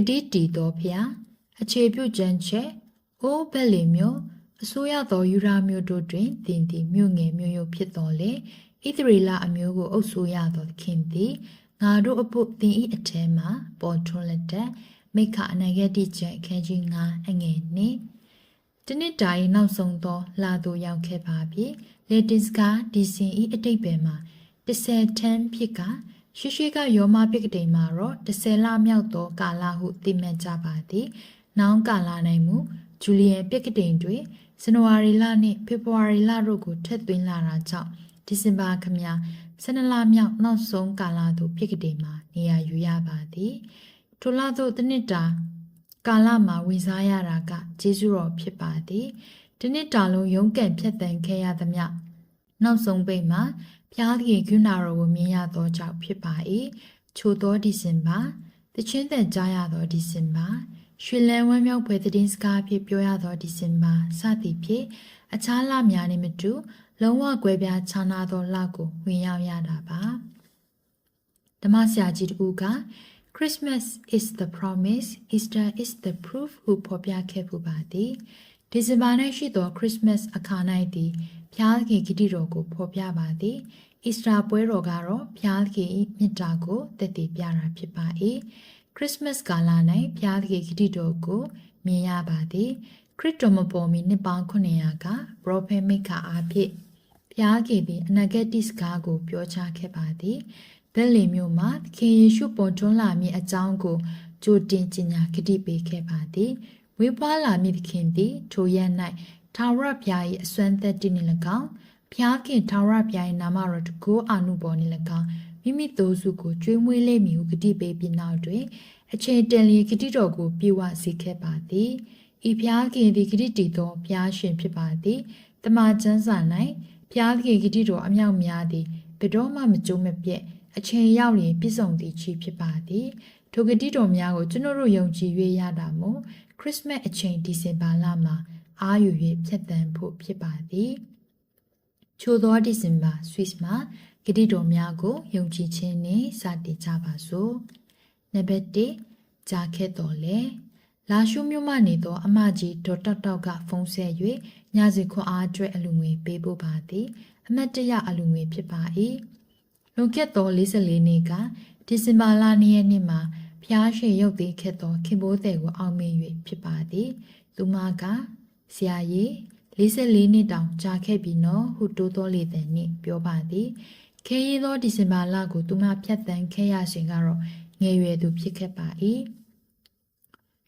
ဂတိတီတော်ဖျားအခြေပြုကြံချက်အိုးဘက်လီမျိုးအစိုးရတော်ယူရာမျိုးတို့တွင်တင်သည်မြို့ငယ်မြို့ရုပ်ဖြစ်တော်လေဣသရေလအမျိုးကိုအုပ်စိုးရတော်သခင်သည်ငါတို့အဖို့တင်ဤအထဲမှာပေါ်ထွန်းလက်တဲ့မိခအနာဂတိချက်အခန်းကြီး9အငယ်နှင့်တနစ်တာ၏နောက်ဆုံးသောလာသို့ရောက်ခဲ့ပါပြီလေတင်စကားဒီစင်ဤအတိတ်ပဲမှာ10ထန်းဖြစ်က ရှိရှိကယောမပိကတိန်မှာတော့10လမြောက်သောကာလဟုသိမှတ်ကြပါသည်။နောင်ကာလနိုင်မူဂျူလီယန်ပိကတိန်တွင်ဇန်နဝါရီလနှင့်ဖေဖော်ဝါရီလတို့ကိုထက်သွင်းလာတာကြောင့်ဒီဇင်ဘာခမများ12လမြောက်နောက်ဆုံးကာလသို့ပိကတိန်မှာနေရာယူရပါသည်။ထိုလသို့တစ်နှစ်တာကာလမှာဝင်စားရတာကဂျေဇုတော်ဖြစ်ပါသည်။ဒီနှစ်တာလုံးရုန်းကန်ဖြတ်တန်းခဲ့ရသမျှနောက်ဆုံးပိတ်မှာ ဖျားသခင်ဂုဏတော်ကိုမြင်ရသောကြောင့်ဖြစ်ပါ၏ချိုသောဒီဇင်ဘာတချင်းတန်ကြားရသောဒီဇင်ဘာရွှေလန်းဝမ်းမြောက်ဖွယ်သတင်းစကားဖြင့်ပြောရသောဒီဇင်ဘာစသည်ဖြင့်အခြားလများနှင့်မတူလုံးဝကွဲပြားခြားနာသောလကိုဝင်ရောက်ရတာပါဓမ္မဆရာကြီးတဦးက Christmas is the promise Easter is the proof ဟုဖော်ပြခဲ့ပူပါသည်ဒီဇင်ဘာ၌ရှိသော Christmas အခါ၌သည် ဖျားသခင်ဂတိတော်ကိုဖော်ပြပါသည်အီစတာပွဲတော်ကတော့ဖျားသခင်၏မြတ်တာကိုတည်တည်ပြတာဖြစ်ပါ၏ခရစ်စမတ်ကာလ၌ဖျားသခင်ဂတိတော်ကိုမြင်ရပါသည်ခရစ်တော်မပေါ်မီနှစ်ပေါင်း900ကပရောဖက်မိခါအားဖြင့်ဖျားခင်သည်အနာဂတ်တိစကားကိုပြောကြားခဲ့ပါသည်ဘက်လင်မြို့မှာသခင်ယေရှုပေါ်ထွန်းလာမည်အကြောင်းကိုကြိုတင်ကြေညာဂတိပေးခဲ့ပါသည်ဝေပွားလာမည်သခင်သည်ထိုရက်၌ ထာဝရဘုရား၏အစွမ်းသက်တည်နှင့်၎င်းဘုရားခင်ထာဝရဘုရား၏နာမတော်တကူအာနုဘော်နှင့်၎င်းမိမိတို့စုကိုကျွေးမွေးလိမ့်မည်ဟုဂတိပေးပြီးနောက်တွင်အချိန်တန်လျင်ဂတိတော်ကိုပြေဝစေခဲ့ပါသည်ဤဘုရားခင်သည်ဂတိတည်သောဘုရားရှင်ဖြစ်ပါသည်တမန်ကျမ်းစာ၌ဘုရားခင်ဂတိတော်အမြောက်များသည်ဘယ်တော့မှမကြုံမပြတ်အချိန်ရောက်ရင်ပြည့်စုံသည်ချီဖြစ်ပါသည်ထိုဂတိတော်များကိုကျွန်တော်တို့ယုံကြည်၍ရတာမို့ခရစ်စမတ်အချိန်ဒီဇင်ဘာလမှာ အာယူ၍ဖြတ်တန်းဖို့ဖြစ်ပါသည်ချိုသောဒီဇင်ဘာဆွစ်မှာဂတိတော်များကိုယုံကြည်ခြင်းနှင့်စတင်ကြပါစို့နံပါတ်1ကြာခဲ့တော်လဲလာရှုမြို့မှနေသော အမကြီးဒေါ်တောက်တောက်ကဖုန်းဆက်၍ညစီခွန်အားအတွက်အလူငွေပေးဖို့ပါသည် အမတ်တရအလူငွေဖြစ်ပါ၏လွန်ခဲ့သော44နှစ်ကဒီဇင်ဘာလ2ရက်နေ့မှာဖျားရှင်ရုပ်သေးခဲ့သောခင်ဘိုးတဲ့ကိုအောင်မြင်၍ဖြစ်ပါသည် သူမက ဆရာကြီး44နှစ်တောင်ကြာခဲ့ပြီနော်ဟုတိုးတော်လေတဲ့နှင့်ပြောပါသည်ခဲရီသောဒီဇင်ဘာလကိုသူမဖြတ်တန်းခဲ့ရစဉ်ကတော့ငယ်ရွယ်သူဖြစ်ခဲ့ပါ၏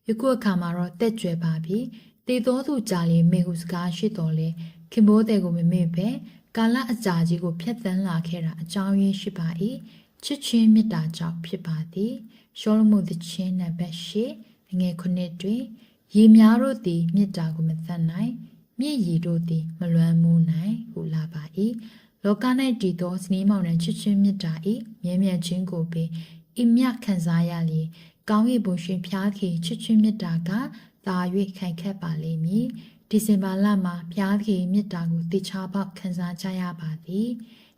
ယခုအခါမှာတော့တက်ကြွယ်ပါပြီတည်တော်သူကြာလေမေဟုစကားရှိတော်လေခင်ဘိုးတဲ့ကိုမမေ့ပဲကာလအကြာကြီးကိုဖျက်တန်းလာခဲ့တာအကြောင်းရင်းရှိပါ၏ချစ်ချင်းမေတ္တာကြောင့်ဖြစ်ပါသည်ရှောလမုန်သချင်းနံပါတ်၈အငယ်ခုနှစ်တွင် ရေများတို့သည်မေတ္တာကိုမသတ်နိုင်မြင့်ရည်တို့သည်မလွမ်းမိုးနိုင်ဟုလာပါ၏လောက၌တည်သောစနေမောင်နှံချစ်ချင်းမေတ္တာ၏မြဲမြံခြင်းကိုပင်အမြခံစားရလျင်ကောင်းကင်ဘုံရှင်ဖျားခင်ချစ်ချင်းမေတ္တာကသာ၍ခိုင်ခတ်ပါလိမ့်မည်ဒီဇင်ဘာလမှာဖျားခင်မေတ္တာကိုတေချာပေါက်ခံစားကြရပါသည်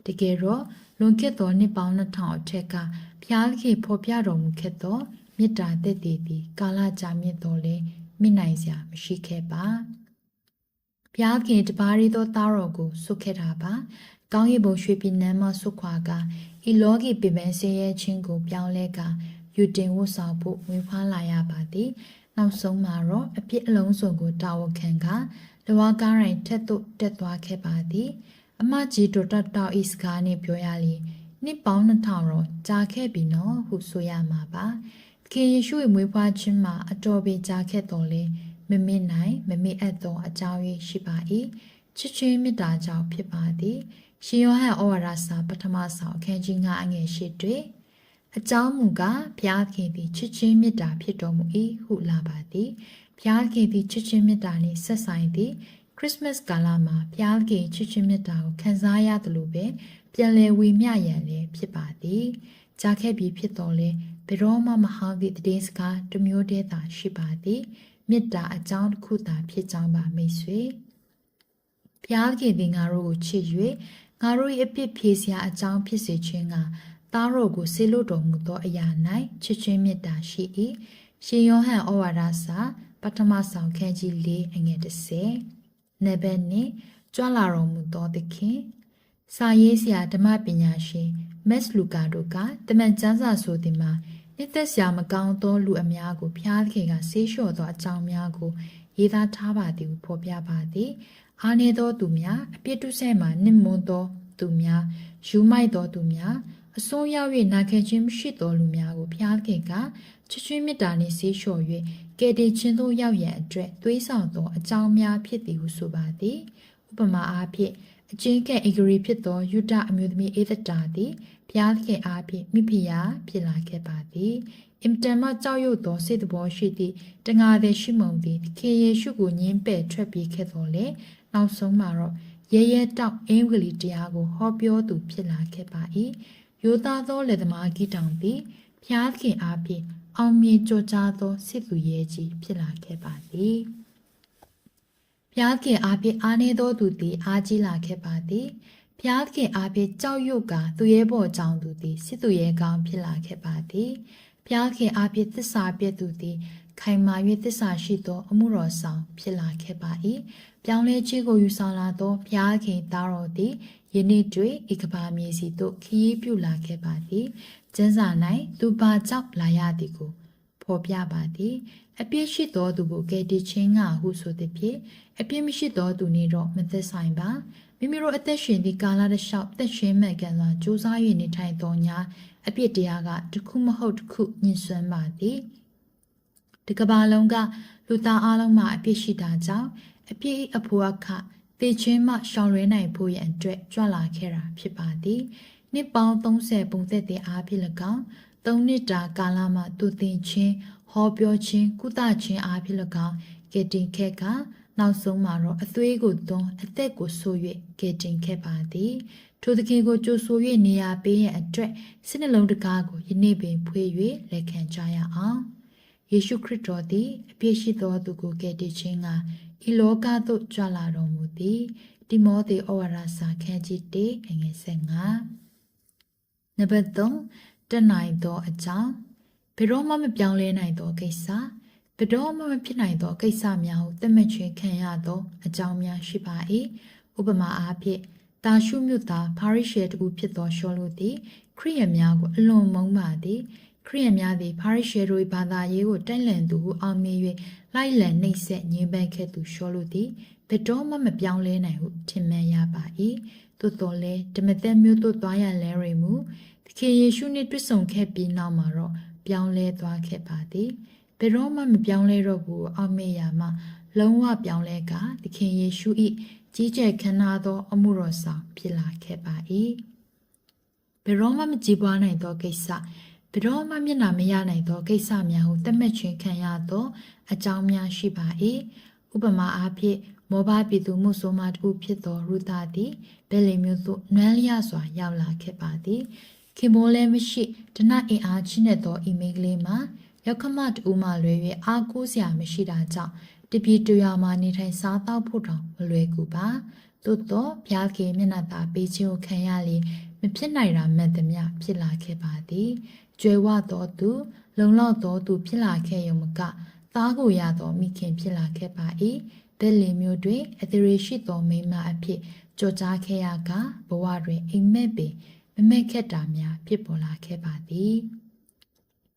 တကယ်တော့လွန်ခဲ့သောနှစ်ပေါင်း2000အထက်ကဖျားခင်ဖော်ပြတော်မူခဲ့သောမေတ္တာတည်တည်သည်ကာလကြာမြင့်တော်လဲ မိနိုင်စရာမရှိခဲ့ပါဘုရားခင်တပါးရီသောသားတော်ကိုဆုတ်ခဲ့တာပါကောင်းကင်ဘုံရွှေပြည်နန်းမှဆုတ်ခွာကဤလောကီပင်ပန်းဆင်းရဲခြင်းကိုပြောင်းလဲကယူတင်ဝတ်ဆောင်ဖို့ဝင်ဖွာလာရပါသည်နောက်ဆုံးမှာတော့အပြစ်အလုံးစုံကိုတာဝန်ခံကလဝကားရိုင်ထက်သို့တက်သွားခဲ့ပါသည်အမကြီးတို့တတောက်ဤစကားနဲ့ပြောရလီနှစ်ပေါင်း2000တော့ကြာခဲ့ပြီနော်ဟုဆိုရမှာပါ ခင်ယေရှုရဲ့မွေးဖွားခြင်းမှာအတော်ပေကြာခဲ့တော်လဲမမေ့နိုင်မမေ့အပ်သောအကြောင်းရင်းရှိပါ၏ချစ်ချင်းမေတ္တာကြောင့်ဖြစ်ပါသည်ရှင်ယောဟန်ဩဝါဒစာပထမဆောင်အခန်းကြီး9အငယ်8တွင်အကြောင်းမူကားဘုရားခင်သည်ချစ်ချင်းမေတ္တာဖြစ်တော်မူ၏ဟုလာပါသည်ဘုရားခင်သည်ချစ်ချင်းမေတ္တာနှင့်ဆက်ဆိုင်သည်ခရစ်စမတ်ကာလမှာဘုရားခင်ချစ်ချင်းမေတ္တာကိုခံစားရသလိုပဲပြန်လည်ဝေမျှရန်လည်းဖြစ်ပါသည်ကြားခဲ့ပြီးဖြစ်တော်လဲ ဘယ်တော့မှမဟောင်းသည့်တည်င်းစကားတစ်မျိုးတည်းသာရှိပါသည်မေတ္တာအကြောင်းတစ်ခုသာဖြစ်ကြောင်းပါမိတ်ဆွေဘုရားခင်သည်ငါတို့ကိုချစ်၍ငါတို့၏အပြစ်ဖြေစရာအကြောင်းဖြစ်စေခြင်းကသားတော်ကိုဆေလို့တော်မူသောအရာ၌ချစ်ချင်းမေတ္တာရှိ၏ရှင်ယောဟန်ဩဝါဒစာပထမဆောင်ခန်းကြီး၄အငယ်30နံပါတ်1ကြွလာတော်မူသောသခင်စာရေးဆရာဓမ္မပညာရှင်မက်စ်လူကာတို့ကတမန်ကျမ်းစာဆိုသည်မှာ နှစ်သက်ဆရာမကောင်းသောလူအများကိုဖျားသခင်ကဆေးလျှော်သောအကြောင်းများကိုရေးသားထားပါသည်ဟုဖော်ပြပါသည်အာနေသောသူများအပြစ်တုဆဲမှနစ်မွန်းသောသူများယူမိုက်သောသူများအစိုးရောက်၍နာခံခြင်းမရှိသောလူများကိုဖျားသခင်ကချွတ်ချွေးမေတ္တာနှင့်ဆေးလျှော်၍ကယ်တင်ခြင်းသို့ရောက်ရန်အတွက်သွေးဆောင်သောအကြောင်းများဖြစ်သည်ဟုဆိုပါသည်ဥပမာအားဖြင့် အချင်းကဲအဂရီဖြစ်သောယုဒအမျိုးသမီးအေသတာသည်ဘုရားသခင်အားဖြင့်မိဖုရားဖြစ်လာခဲ့ပါသည်အင်တန်မှကြောက်ရွံ့သောစိတ်တော်ရှိသည့်တငါသည်ရှိမုန်သည်သခင်ယေရှုကိုညှင်းပယ်ထွက်ပြေးခဲ့တော်လေနောက်ဆုံးမှာတော့ရဲရဲတောက်အင်္ဂလိပ်တရားကိုဟောပြောသူဖြစ်လာခဲ့ပါ၏ယောသားသောလက်သမားဂီတောင်သည်ဘုရားသခင်အားဖြင့်အောင်မြင်ကြိုးကြားသောစစ်သူရဲကြီးဖြစ်လာခဲ့ပါသည် ဘုရားသခင်အားဖြင့်အားနေသောသူသည်အားကြီးလာခဲ့ပါသည်ဘုရားသခင်အားဖြင့်ကြောက်ရွံ့ကာသူရဲဘော်ကြောင့်သူသည်စစ်သူရဲကောင်းဖြစ်လာခဲ့ပါသည်ဘုရားခင်အားဖြင့်သစ္စာပြည့်သူသည်ခိုင်မာ၍သစ္စာရှိသော အမှုတော်ဆောင်ဖြစ်လာခဲ့ပါ၏ပြောင်းလဲခြင်းကိုယူဆောင်လာသောဘုရားခင်သားတော်သည်ယနေ့တွင်ဧကဘာမြေစီသို့ခရီးပြုလာခဲ့ပါသည်ကျမ်းစာ၌သူပါကြောင့်လာရသည်ကို ဖော်ပြပါသည်အပြစ်ရှိသောသူကိုကယ်တင်ခြင်းငါဟုဆိုသည်ဖြင့်အပြစ်မရှိသောသူနေတော့မသက်ဆိုင်ပါမိမိတို့အသက်ရှင်သည့်ကာလတစ်လျှောက်သက်ရှင်မှန်ကန်စွာကြိုးစား၍နေထိုင်သောညာအပြစ်တရားကတစ်ခုမဟုတ်တစ်ခုညှဉ်းဆွမ်းပါသည်ဒီကဘာလုံးကလူသားအလုံးမှာအပြစ်ရှိတာကြောင့်အပြစ်အဖို့အခတေချင်းမှရှောင်ရဲနိုင်ဖို့ရန်အတွက်ကြွလာခဲ့တာဖြစ်ပါသည်နှစ်ပေါင်း30ပုံသက်တဲ့အားဖြင့်၎င်း ၃နှစ်တာကာလမှသူသင်ချင်းဟောပြောခြင်းကုသခြင်းအားဖြင့်၎င်းကတင်ခက်ကနောက်ဆုံးမှာတော့အသွေးကိုသွန်းအသက်ကိုဆိုး၍ကယ်တင်ခဲ့ပါသည်ထိုသခင်ကိုကြိုဆို၍နေရာပေးရန်အတွက်စိတ်နှလုံးတကားကိုယနေ့ပင်ဖွေး၍လက်ခံကြရအောင်ယေရှုခရစ်တော်သည်အပြည့်ရှိသောသူကိုကယ်တင်ခြင်းကဤလောကသို့ကြွလာတော်မူသည်တိမောသေဩဝါဒစာခန်းကြီး1ငွေ15နံပါတ်3 တနိုင်သောအကြောင်းဘယ်တော့မှမပြောင်းလဲနိုင်သောကိစ္စဘယ်တော့မှမဖြစ်နိုင်သောကိစ္စများကိုသတ်မှတ်ခြင်းခံရသောအကြောင်းများရှိပါ၏ဥပမာအားဖြင့်တာရှုမြို့သားပါရိရှဲတူဖြစ်သောရှောလိုသည်ခရိယန်များကိုအလွန်မုန်းပါသည်ခရိယန်များသည်ပါရိရှဲတို့၏ဘာသာရေးကိုတိုက်လန်သူဟုအောင်မြင်၍လိုက်လံနှိပ်စက်ညှဉ်းပန်းခဲ့သူရှောလိုသည်ဘယ်တော့မှမပြောင်းလဲနိုင်ဟုထင်မှန်ရပါ၏သို့တော်လည်းဓမ္မသက်မျိုးသို့သွားရလဲရမူ သခင်ယေရှုနှင့်တွေ့ဆုံခဲ့ပြီးနောက်မှာတော့ပြောင်းလဲသွားခဲ့ပါသည်ဘယ်တော့မှမပြောင်းလဲတော့ဘူးအောင်မေရမှာလုံးဝပြောင်းလဲကသခင်ယေရှု၏ကြီးကျယ်ခမ်းနားသော အမှုတော်ဆောင်ဖြစ်လာခဲ့ပါ၏ဘယ်တော့မှမကြည်ပွားနိုင်သောကိစ္စဘယ်တော့မှမျက်နှာမရနိုင်သောကိစ္စများကိုတတ်မှတ်ခြင်းခံရသော အကြောင်းများရှိပါ၏ဥပမာအားဖြင့်မောဘပြည်သူမှုဆိုမှတူဖြစ်သောရူသာသည်ဘယ်လီမျိုးသို့နွမ်းလျစွာရောက်လာခဲ့ပါသည် ခင်မိုးလည်းမရှိတနအင်အားချင်းတဲ့သောအီမိန်းကလေးမှာရောက်ခမတူမှလွယ်၍အားကိုးစရာမရှိတာကြောင့်တပည့်တရွာမှာနေထိုင်စားသောက်ဖို့တောင်မလွယ်ကူပါသို့တော့ဘုရားခင်မျက်နှာသာပေးခြင်းကိုခံရလေမဖြစ်နိုင်တာမှန်သမျှဖြစ်လာခဲ့ပါသည်ကျွဲဝတော်သူ လုံလောက်တော်သူဖြစ်လာခဲ့ရုံမကသားကိုရသောမိခင်ဖြစ်လာခဲ့ပါ၏ဘယ်လင်မျိုးတွင်အသရေရှိသောမိန်းမအဖြစ်ကြော်ကြားခဲ့ရကဘဝတွင်အိမ်မက်ပင် မမက်ခက်တာများဖြစ်ပေါ်လာခဲ့ပါသည်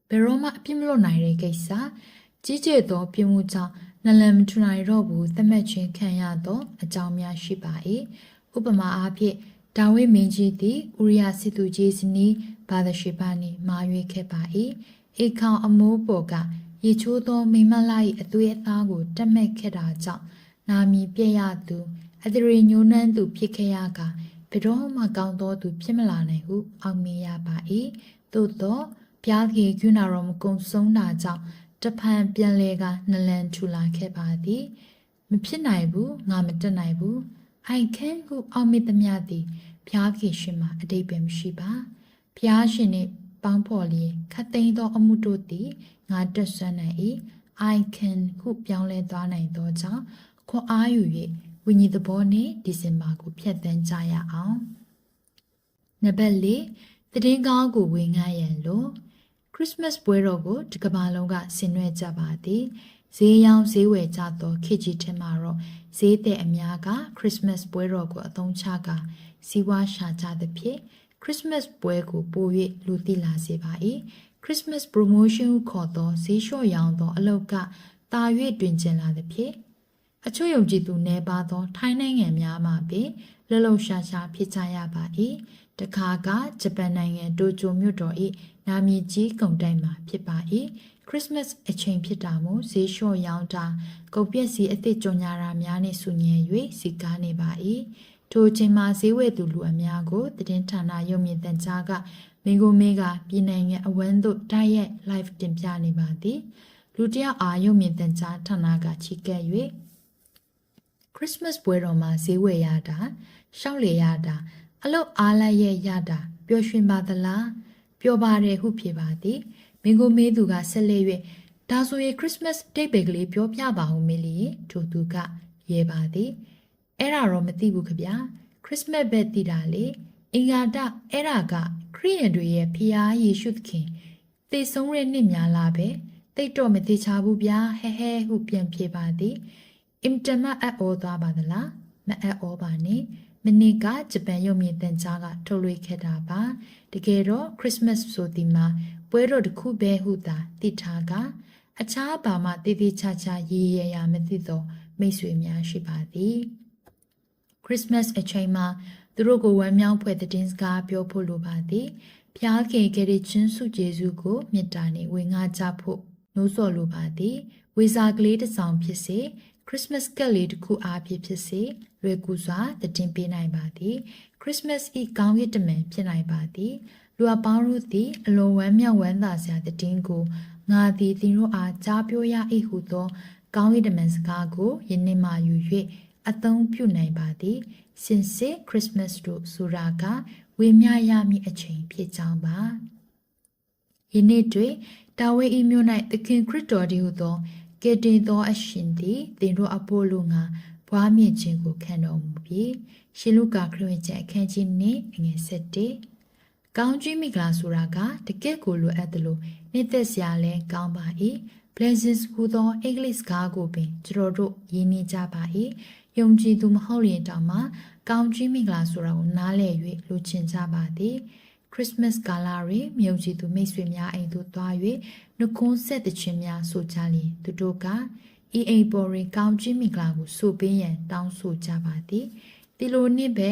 ဘယ်တော့မှအပြစ်မလွတ်နိုင်တဲ့ကိစ္စကြီးကျယ်သောပြင်းမှုကြောင့်နလန်မထူနိုင်တော့ဘူးသတ်မှတ်ခြင်းခံရသောအကြောင်းများရှိပါ၏ဥပမာအားဖြင့်ဒါဝိမင်းကြီးသည်ဥရိယစစ်သူကြီးစနီးဘာသာရှိပါနှင့်မာရွေးခဲ့ပါ၏ဧခေါအမိုးပေါ်ကရေချိုးသောမိမလာ၏အသွေးအသားကိုတက်မဲ့ခဲ့တာကြောင့်နာမီပြည့်ရသူအသရေညိုးနှမ်းသူဖြစ်ခဲ့ရက ဘယ်တော့မှကောင်းသောသူဖြစ်မလာနိုင်ဟုအောင်မြင်ရပါ၏သို့သောဘုရားခင်ကုဏတော်မကုံဆုံးတာကြောင့်တဖန်ပြန်လဲကနလန်ထူလာခဲ့ပါသည်မဖြစ်နိုင်ဘူးငါမတက်နိုင်ဘူး I can ဟုအောင်မေတ္တမြသည်ဘုရားခင်ရှင်မှာအတိတ်ပဲမရှိပါဘုရားရှင်နှင့်ပေါင်းဖော်လျင်ခတ်သိမ်းသောအမှုတို့သည်ငါတက်ဆွမ်းနိုင်၏ I can ဟုပြောင်းလဲသွားနိုင်သောကြောင့်ခွန်အားယူ၍ ဝိညာဉ်သဘောနှင့်ဒီဇင်ဘာကိုဖျက်သိမ်းကြရအောင်နံပါတ်၄တည်င်းကောင်းကိုဝင်ငှရန်လို့ခ Christmas ပွဲတော်ကိုဒီကမ္ဘာလုံးကဆင်နွှဲကြပါသည်ဈေးရောင်းဈေးဝယ်ကြသောခေတ်ကြီးထက်မှာတော့ဈေးတဲ့အများက Christmas ပွဲတော်ကိုအသုံးချကာစီးပွားရှာကြသဖြင့် Christmas ပွဲကိုပို၍လူသိလာစေပါ၏ Christmas promotion ဟုခေါ်သောဈေးလျှော့ရောင်းသောအလုပ်ကတာ၍တွင်ကျင်လာသဖြင့် အချို့ယုံကြည်သူနေပါသော ထိုင်းနိုင်ငံများမှာပင်လှလုံရှားရှားဖြစ်ကြရပါ၏တခါကဂျပန်နိုင်ငံတိုကျိုမြို့တော်၏နာမည်ကြီးကုန်တိုက်မှာဖြစ်ပါ၏ခရစ်စမတ်အချိန်ဖြစ်တာမို့ဈေးလျှော့ရောင်းတာကုန်ပစ္စည်းအသစ်ကြော်ညာတာများနှင့်ဆူညံ၍စီကားနေပါ၏ထိုအချိန်မှာဈေးဝယ်သူလူအများကိုသတင်းဌာနရုံမြင့်တန်ကြားကမင်းကိုမင်းကပြည်နိုင်ငံအဝန်းသို့တိုက်ရိုက် live တင်ပြနေပါသည်လူတစ်ယောက်အာရုံမြင့်တန်ကြားဌာနကချီးကပ်၍ ခရစ်စမတ်ပွဲတော်မှာဈေးဝယ်ရတာရှောက်လေရတာအလုတ်အားလိုက်ရဲ့ရတာပျော်ရွှင်ပါသလားပျော်ပါတယ်ဟုဖြေပါသည်မင်းကိုမေးသူကဆက်လက်၍ဒါဆိုရင်ခရစ်စမတ်ဒိတ်ပဲကလေးပြောပြပါဦးမေလီထိုသူကရဲပါသည်အဲ့ဒါတော့မသိဘူးခဗျာခရစ်စမတ်ပဲတည်တာလေအင်္ဂါတအဲ့ဒါကခရိယန်တွေရဲ့ဖျားယေရှုသခင်သေဆုံးတဲ့နှစ်များလားပဲတိတ်တော့မသေးချဘူးဗျာဟဲဟဲဟုပြန်ဖြေပါသည် အင်တမအပ်ဩသွားပါသလားမအပ်ဩပါနဲ့မနေ့ကဂျပန်ရုံမြင့်တန်ကြားကထုတ်လွှင့်ခဲ့တာပါတကယ်တော့ခရစ်မတ်ဆိုဒီမှာပွဲတော်တစ်ခုပဲဟုသာသိထားကအခြားဘာမှတည်တည်ချာချာရည်ရရမသိသောမိတ်ဆွေများရှိပါသည်ခရစ်မတ်အချိန်မှာသူတို့ကိုဝမ်းမြောက်ဖွယ်တဲ့တင်းစကားပြောဖို့လိုပါသည်ဖျားခင်ခဲ့တဲ့ချင်းစုကျေးဇူးကိုမေတ္တာနှင့်ဝေငှကြဖို့နှိုးဆော်လိုပါသည်ဝေစာကလေးတစ်စောင်ဖြစ်စေ ခရစ်မတ်ကက်လေးတစ်ခုအားဖြင့်ဖြစ်စေလွယ်ကူစွာတည်တင်ပေးနိုင်ပါသည်ခရစ်မတ်ဤကောင်းရစ်တမန်ဖြစ်နိုင်ပါသည်လူအပေါင်းတို့သည်အလွန်ဝမ်းမြောက်ဝမ်းသာစရာတည်င်းကိုငါသည်သင်တို့အားကြားပြောရ၏ဟုသော ကောင်းရစ်တမန်စကားကိုယနေ့မှယူ၍အသုံးပြုနိုင်ပါသည်စင်စစ်ခရစ်မတ်တို့ဆိုတာကဝေမျှရမည့်အချိန်ဖြစ်ကြောင်းပါယနေ့တွင်တာဝဲဤမြို့၌သခင်ခရစ်တော်ဒီဟုသော ကယ်တင်သောအရှင်သည်သင်တို့အဖို့လူငါဘွားမြင့်ခြင်းကိုခံတော်မူပြီးရှင်လုကာခရစ်ဝင်ကျမ်းအခန်းကြီးနှင့်အငယ်7ကောင်းကြီးမိဂလာဆိုတာကတကယ့်ကိုလိုအပ်တယ်လို့နှစ်သက်စရာလဲကောင်းပါ၏ blessings ဟူသောအင်္ဂလိပ်စကားကိုပင်ကျွန်တော်တို့ရင်းနှီးကြပါ၏ယုံကြည်သူမဟုတ်ရင်တောင်မှကောင်းကြီးမိဂလာဆိုတာကိုနားလည်၍လိုချင်ကြပါသည် ခရစ်မတ်ကာလတွင်မြုံကြည်သူမိတ်ဆွေများအိမ်သို့သွား၍နှုတ်ခွန်းဆက်သခြင်းများဆိုကြလျင်သူတို့ကဤအိမ်ပေါ်တွင်ကောင်းကြီးမိဂလာကိုဆိုပေးရန်တောင်းဆိုကြပါသည်ဒီလိုနှင့်ပဲ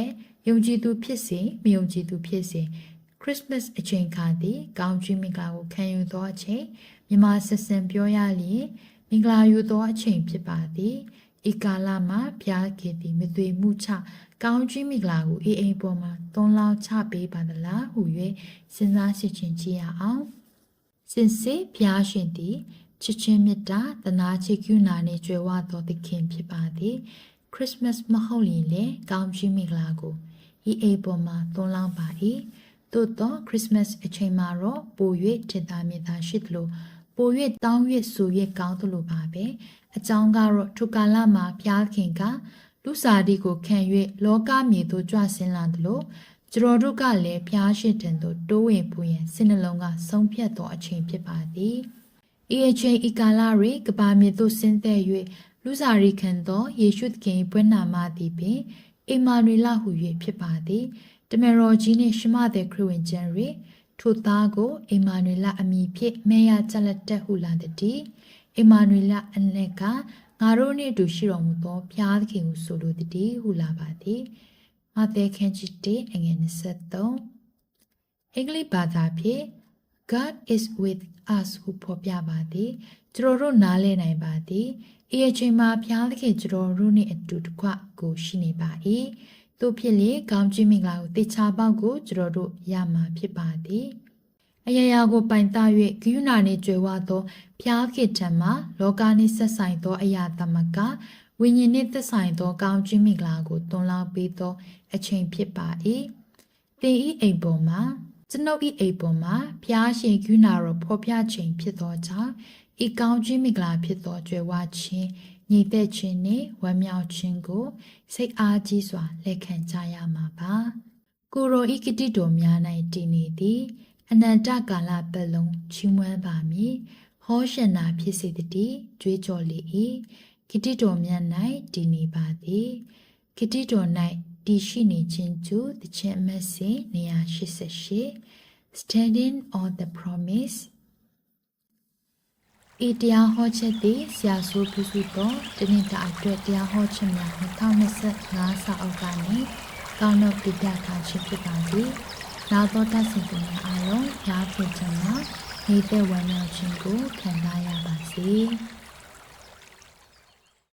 ယုံကြည်သူဖြစ်စေမယုံကြည်သူဖြစ်စေခရစ်မတ်အချိန်ခါသည်ကောင်းကြီးမိဂလာကိုခံယူသောအချိန်မြမဆက်ဆံပြောရလျင်မင်္ဂလာယူသောအချိန်ဖြစ်ပါသည် ဤကာလမှာဘုရားခင်သည်မသွေမှုချကောင်းကြီးမိဂလာကိုအေးအိမ်ပေါ်မှာသွန်လောင်းချပေးပါသလားဟု၍စဉ်းစားရှိခြင်းကြည့်ရအောင်စင်စစ်ဘုရားရှင်သည်ချစ်ချင်းမေတ္တာတနာချစ်ကျူနာနှင့်ကြွယ်ဝသောသခင်ဖြစ်ပါသည်ခရစ်မတ်မဟုတ်ရင်လေကောင်းကြီးမိဂလာကိုဤအိမ်ပေါ်မှာသွန်လောင်းပါ၏သို့သောခရစ်မတ်အချိန်မှာတော့ပို၍ထင်သာမြင်သာရှိသလိုပို၍တောင်း၍ဆို၍ကောင်းသလိုပါပဲ အကြောင်းကတော့ထိုကာလမှာဘုရားခင်ကလူစားဒီကိုခံ၍လောကမြေသို့ကြွဆင်းလာသလိုကျွန်တော်တို့ကလည်းဘုရားရှိတဲ့သို့တိုးဝင်ပူရန်စိတ်နှလုံးကဆုံးဖြတ်သောအချိန်ဖြစ်ပါသည်ဤအချိန်ဤကာလတွင်ကဘာမြေသို့ဆင်းသက်၍လူစားရီခံသောယေရှုသခင်ဘွဲ့နာမသည်ပင်အမာနွေလဟု၍ဖြစ်ပါသည်တမန်တော်ကြီးနှင့်ရှမတဲ့ခရစ်ဝင်ကျမ်းတွင်ထိုသားကိုအမာနွေလအမည်ဖြင့်မဲရကြလက်တက်ဟုလာသည် အမာနွေလအနက်ကငါတို့နှင့်အတူရှိတော်မူသောဘုရားသခင်ကိုဆိုလိုသည်ဟုလာပါသည်မဿဲခန်းကြီး1အငယ်23အင်္ဂလိပ်ဘာသာဖြင့် God is with us ဟုဖော်ပြပါသည်ကျွန်တော်တို့နားလည်နိုင်ပါသည်ဤအချိန်မှာဘုရားသခင်ကျွန်တော်တို့နှင့်အတူတကွကိုရှိနေပါ၏တို့ဖြစ်လေကောင်းကြီးမင်္ဂလာကိုတေချာပေါက်ကိုကျွန်တော်တို့ရမှာဖြစ်ပါသည် အယရာကိုပိုင်တ၍ဂိယူနာနှင့်ကြွယ်ဝသောဖျားခေတံမှာလောကနှင့်ဆက်ဆိုင်သောအရာသမကဝိညာဉ်နှင့်သက်ဆိုင်သောကောင်းခြင်းမင်္ဂလာကိုတွန်းလောင်းပေးသော အချိန်ဖြစ်ပါ၏သင်ဤအိမ်ပေါ်မှာကျွန်ုပ်ဤအိမ်ပေါ်မှာဖျားရှင်ဂိယူနာရောဖော်ပြခြင်းဖြစ်သောကြောင့်ဤကောင်းခြင်းမင်္ဂလာဖြစ်သောကြွယ်ဝခြင်းညီသက်ခြင်းနှင့်ဝမ်းမြောက်ခြင်းကိုစိတ်အားကြီးစွာလက်ခံကြရမှာပါကိုရိုဤကတိတော်များ၌တည်နေသည် အနန္တကာလပတ်လုံးချီးမွမ်းပါမည်ဟောရှင်နာဖြစ်စေတည်းကြွေးကြော်လေ၏ဂတိတော်မြတ်၌တည်နေပါသည်ဂတိတော်၌တည်ရှိနေခြင်းကျူတခြင်းအမတ်စဉ်188 standing on the promise ဤတရားဟောချက်သည်ဆရာဆိုးပြုစုသောတနင်္လာအတွက်တရားဟောချက်များ2025စာအုပ်ကနေကောင်းတော့ပြပြထားခြင်းဖြစ်ပါသည်။ နာသောတတ်စီသူများအားလုံးရားဖြစ်ခြင်းမှာနေတဲ့ဝမ်းမြောက်ခြင်းကိုခံစားရပါစေ။